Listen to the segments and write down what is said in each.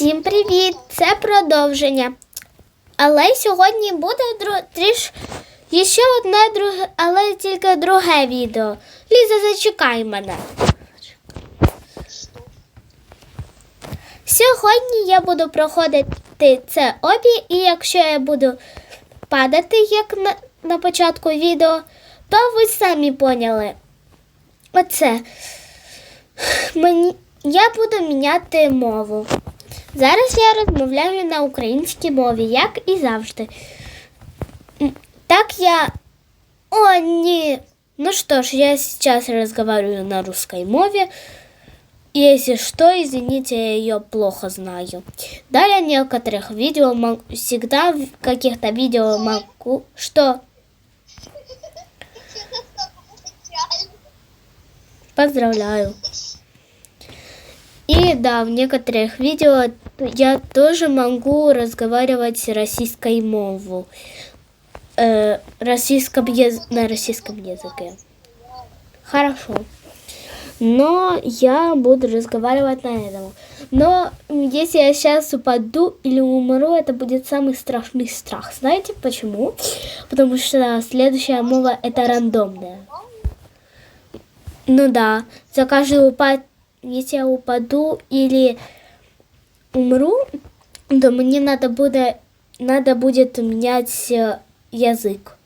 Всім привіт! Це продовження. Але сьогодні буде дру... тріш... ще одне друге, але тільки друге відео. Ліза, зачекай мене. Сьогодні я буду проходити це обі, і якщо я буду падати, як на, на початку відео, то ви самі поняли. Оце. Мені... Я буду міняти мову. Зараз я розмовляю на українській мові, як і завжди. М, Так я... О, ні. Ну что ж, я сейчас разговариваю на русской мове. Если что, извините, я ее плохо знаю. Далее некоторых видео мог- всегда в каких-то видео могу... Что? Поздравляю. И да, в некоторых видео я тоже могу разговаривать российской мову. Э, российском ез- на российском языке. Хорошо. Но я буду разговаривать на этом. Но если я сейчас упаду или умру, это будет самый страшный страх. Знаете почему? Потому что следующая мова это рандомная. Ну да, за каждый упад, если я упаду или умру, то мне надо будет, надо будет менять э, язык.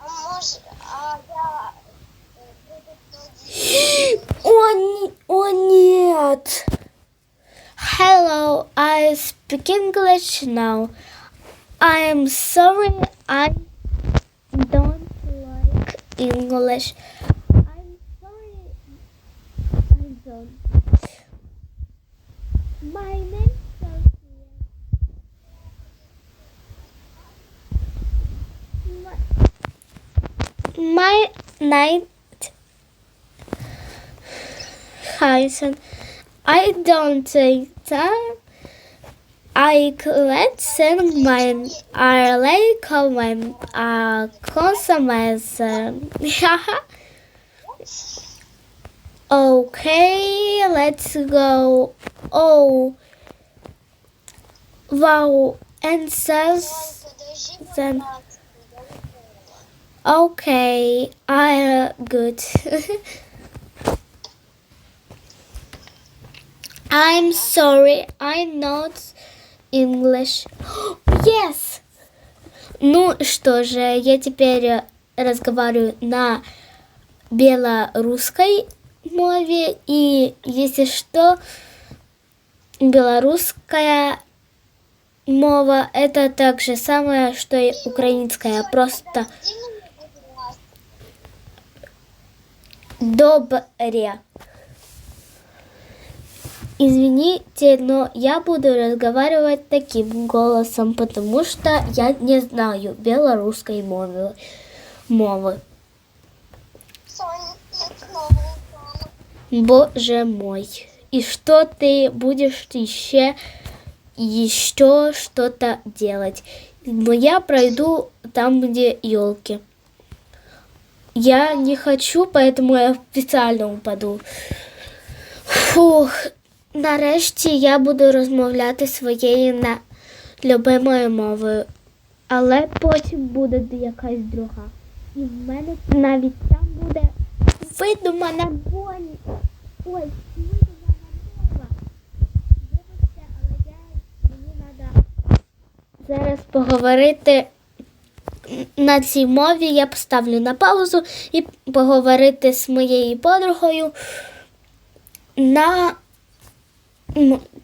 О, не- о нет! Hello, I speak English now. I am sorry, I don't like English. My name is Sophia. My, my name Hyson. I don't think that I can't send my I like comment uh consummation. okay, let's go. Oh wow and says Then- okay, I good. I'm sorry, I'm not English. Yes! Ну что же, я теперь э, разговариваю на белорусской мове. И если что, белорусская мова это так же самое, что и украинская. Просто добре. Извините, но я буду разговаривать таким голосом, потому что я не знаю белорусской мовы. мовы. Боже мой И что ты будешь еще еще что-то делать? Но я пройду там, где елки. Я не хочу, поэтому я спеціально упаду. Фух, нарешті я буду розмовляти своєю на любимою мовою. Але потім буде якась друга. І в мене навіть там буде видумана Бонні. Ой, зараз поговорити на цій мові. Я поставлю на паузу і поговорити з моєю подругою на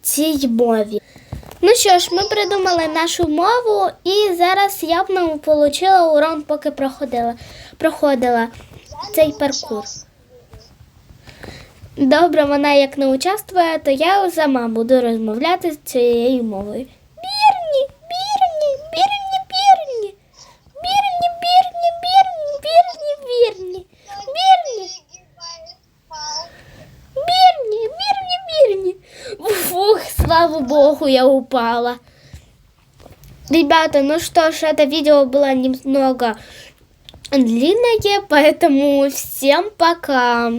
цій мові. Ну що ж, ми придумали нашу мову, і зараз я б нам отримала урон, поки проходила, проходила цей паркур. Добре, вона як не участвує, то я сама буду розмовляти з цією мовою. Бірні, бірні, бірні, бірні. Бірні, бірні, бірні, бірні, бірні. Бірні, Перегибаю палку. бірні, бірні, бірні. Фух, слава богу, я упала. Ребята, ну что ж, это видео было немного длинное, поэтому всем пока.